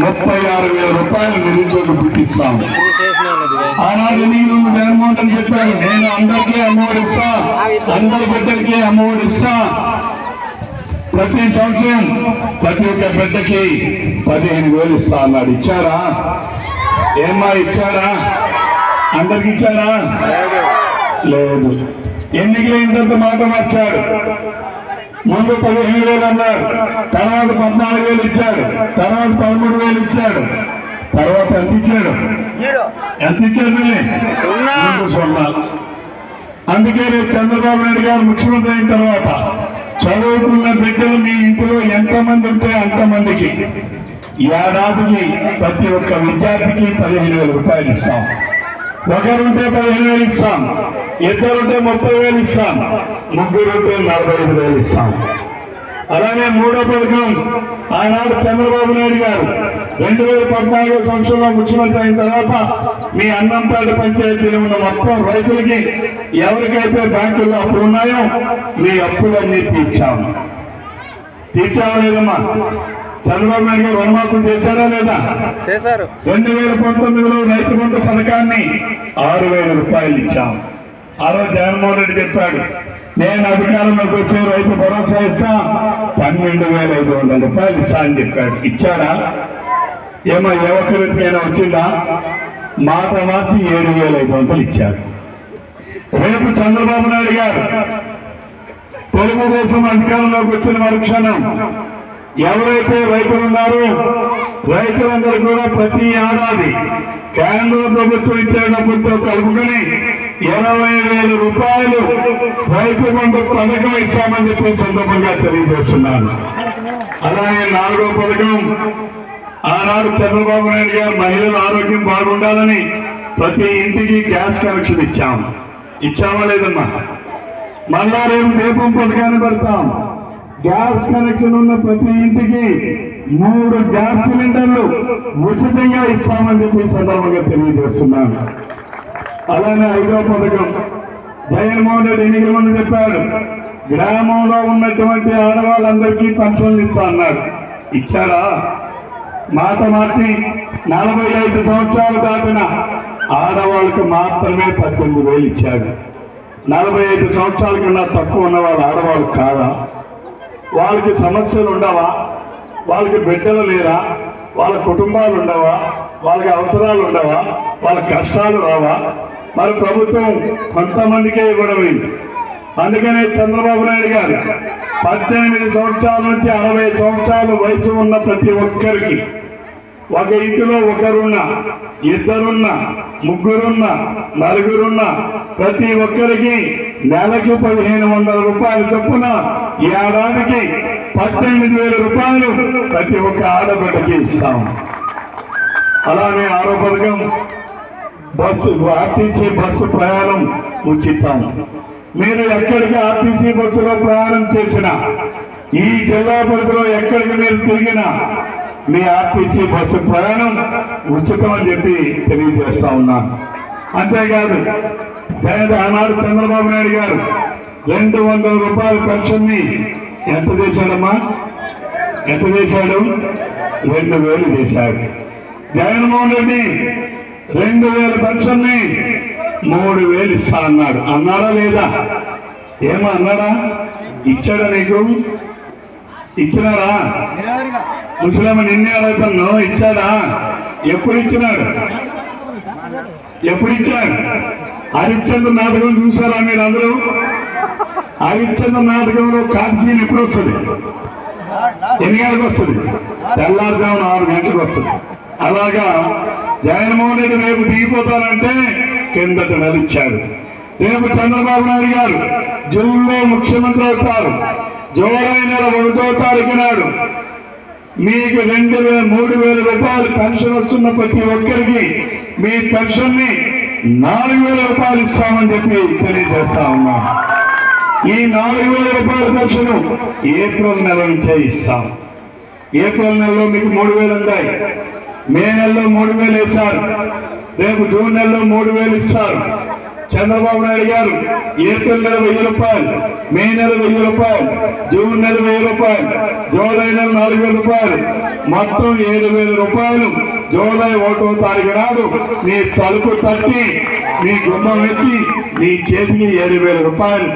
ముప్పై ఆరు వేల రూపాయలు నిరుద్యోగ గుర్తిస్తాం ఆనాడు నేను జగన్మోహన్ రెడ్డి నేను అందరికీ అమ్మఒడి ఇస్తా. అందరి బిడ్డలకి అమ్మఒడి ఇస్తా. ప్రతి సంవత్సరం ప్రతి ఒక్క బిడ్డకి పదిహేను వేలు ఇస్తా అన్నాడు. ఇచ్చారా? ఏమ్మా ఇచ్చారా? అందరికి ఇచ్చారా? లేదు. ఎన్నికలైన తర్వాత మాట మార్చాడు ముందు పదిహేను వేలు అన్నారు. తర్వాత పద్నాలుగు వేలు ఇచ్చాడు. తర్వాత పదమూడు వేలు ఇచ్చాడు తర్వాత ఎంత ఇచ్చాడు ఎంత అందుకే రేపు చంద్రబాబు నాయుడు గారు ముఖ్యమంత్రి అయిన తర్వాత చదువుకున్న బిడ్డలు మీ ఇంటిలో ఎంతమంది ఉంటే అంతమందికి ఏడాదికి ప్రతి ఒక్క విద్యార్థికి పదిహేను వేల రూపాయలు ఇస్తాం. ఒకరుంటే పదిహేను వేలు ఇస్తాం. ఇద్దరుంటే ముప్పై వేలు ఇస్తాం. ముగ్గురుంటే నలభై ఐదు వేలు ఇస్తాం. అలానే మూడో పథకం ఆనాడు చంద్రబాబు నాయుడు గారు రెండు వేల పద్నాలుగో సంవత్సరంలో ముఖ్యమంత్రి అయిన తర్వాత మీ అన్నంపేట పంచాయతీలో ఉన్న మొత్తం రైతులకి ఎవరికైతే బ్యాంకుల్లో అప్పులు ఉన్నాయో మీ అప్పులన్నీ తీర్చాము తీర్చామా లేదమ్మా? చంద్రబాబు నాయుడు గారు రుణమాఫీ చేశారా లేదా? చేశారు. రెండు వేల పంతొమ్మిదిలో రైతు బంధు పథకాన్ని ఆరు వేల రూపాయలు ఇచ్చాం. ఆ రోజు జగన్మోహన్ రెడ్డి చెప్పాడు నేను అధికారంలోకి వచ్చే రైతు భరోసా ఇస్తా పన్నెండు వేల ఐదు వందల రూపాయలు ఇస్తా అని చెప్పాడు. ఇచ్చాడా? ఏమో ఏ ఒక్కరికైనా వచ్చిందా? మాట మార్చి ఏడు వేల ఐదు వందలు ఇచ్చారు రేపు చంద్రబాబు నాయుడు గారు తెలుగుదేశం అధికారంలోకి వచ్చిన మరుక్షణం ఎవరైతే రైతులు ఉన్నారో రైతులందరూ కూడా ప్రతి ఏడాది కేంద్ర ప్రభుత్వం ఇచ్చే డబ్బులతో కలుపుకొని ఇరవై వేల రూపాయలు రైతు బంధు పథకం ఇస్తామని చెప్పి సందర్భంగా తెలియజేస్తున్నాను. అలాగే నాలుగో పథకం ఆనాడు చంద్రబాబు నాయుడు గారు మహిళల ఆరోగ్యం బాగుండాలని ప్రతి ఇంటికి గ్యాస్ కనెక్షన్ ఇచ్చాం. ఇచ్చామా లేదమ్మా? మళ్ళా రేపు దీపం పథకాన్ని పెడతాం. గ్యాస్ కనెక్షన్ ఉన్న ప్రతి ఇంటికి మూడు గ్యాస్ సిలిండర్లు ఉచితంగా ఇస్తామని చెప్పి సందర్భంగా తెలియజేస్తున్నాను. అలానే ఐదో పథకం. జగన్మోహన్ రెడ్డి ఎన్నికల ముందు చెప్పాడు గ్రామంలో ఉన్నటువంటి ఆడవాళ్ళందరికీ పెన్షన్లు ఇస్తా అన్నారు. ఇచ్చారా మాట మార్చి నలభై ఐదు సంవత్సరాలు దాటిన ఆడవాళ్ళకి మాత్రమే పద్దెనిమిది వేలు ఇచ్చాడు. నలభై ఐదు సంవత్సరాల కన్నా తక్కువ ఉన్న వాళ్ళు ఆడవాళ్ళు కాదా? వాళ్ళకి సమస్యలు ఉండవా? వాళ్ళకి బిడ్డలు లేరా? వాళ్ళ కుటుంబాలు ఉండవా? వాళ్ళకి అవసరాలు ఉండవా? వాళ్ళ కష్టాలు రావా? మరి ప్రభుత్వం కొంతమందికే ఇవ్వడమే అందుకనే చంద్రబాబు నాయుడు గారు పద్దెనిమిది సంవత్సరాల నుంచి అరవై సంవత్సరాల వయసు ఉన్న ప్రతి ఒక్కరికి ఒక ఇంటిలో ఒకరున్న ఇద్దరున్న ముగ్గురున్న నలుగురున్న ప్రతి ఒక్కరికి నెలకి పదిహేను వందల రూపాయలు చొప్పున ఏడాదికి పద్దెనిమిది వేల రూపాయలు ప్రతి ఒక్క ఆడబిడ్డకి ఇస్తాం. అలానే ఆరో పథకం బస్సు ఆర్టీసీ బస్సు ప్రయాణం ఉచితం మీరు ఎక్కడికి ఆర్టీసీ బస్సులో ప్రయాణం చేసినా ఈ జిల్లా పరిధిలో ఎక్కడికి మీరు తిరిగినా మీ ఆర్టీసీ బస్సు ప్రయాణం ఉచితం అని చెప్పి తెలియజేస్తా ఉన్నాను అంతేకాదు పేద ఆనాడు చంద్రబాబు నాయుడు గారు రెండు వందల రూపాయల పెన్షన్ని ఎంత చేశాడమ్మా? ఎంత చేశాడు? రెండు వేలు చేశాడు. జగన్మోహన్ రెడ్డి రెండు వేల పెన్షన్ని మూడు వేలు ఇస్తా అన్నాడు. అన్నాడా లేదా? ఏమో అన్నాడా? ఇచ్చాడా నీకు? ఇచ్చినారా? ముసలమ్మ నిన్నే అడుగుతాను ఇచ్చాడా? ఎప్పుడు ఇచ్చినాడు? ఎప్పుడు ఇచ్చాడు? హరిశ్చంద్ర నాటకం చూసారా మీరు అందరూ? హరిశ్చంద్ర నాటకంలో కాల్సీన్ ఎప్పుడు వస్తుంది ఎన్ని గంటలకు వస్తుంది తెల్లారుజామున ఆరు గంటలకు వస్తుంది అలాగా జగన్మోహన్ రెడ్డి రేపు దిగిపోతానంటే కిందట నడిచాడు. రేపు చంద్రబాబు నాయుడు గారు జూన్లో ముఖ్యమంత్రి అవుతారు. జూలై నెల ఒకటో తారీఖు నాడు మీకు రెండు వేల మూడు వేల రూపాయలు పెన్షన్ వస్తున్న ప్రతి ఒక్కరికి మీ పెన్షన్ని నాలుగు వేల రూపాయలు ఇస్తామని చెప్పి తెలియజేస్తా ఉన్నా. ఈ నాలుగు వేల రూపాయల పెన్షన్ ఏప్రిల్ నెల నుంచే ఇస్తాం. ఏప్రిల్ నెలలో మీకు మూడు వేలు ఉన్నాయి మే నెలలో మూడు వేలు వేశారు. రేపు జూన్ నెలలో మూడు వేలు ఇస్తారు. చంద్రబాబు నాయుడు గారు ఏప్రిల్ నెల వెయ్యి రూపాయలు మే నెల వెయ్యి రూపాయలు జూన్ నెల వెయ్యి రూపాయలు జూలై నెల నాలుగు వేల రూపాయలు. మొత్తం ఏడు వేల రూపాయలు జూలై ఒకటో తారీఖు నాడు మీ తలుపు తట్టి మీ గుమ్మం ఎత్తి మీ చేతికి ఏడు వేల రూపాయలు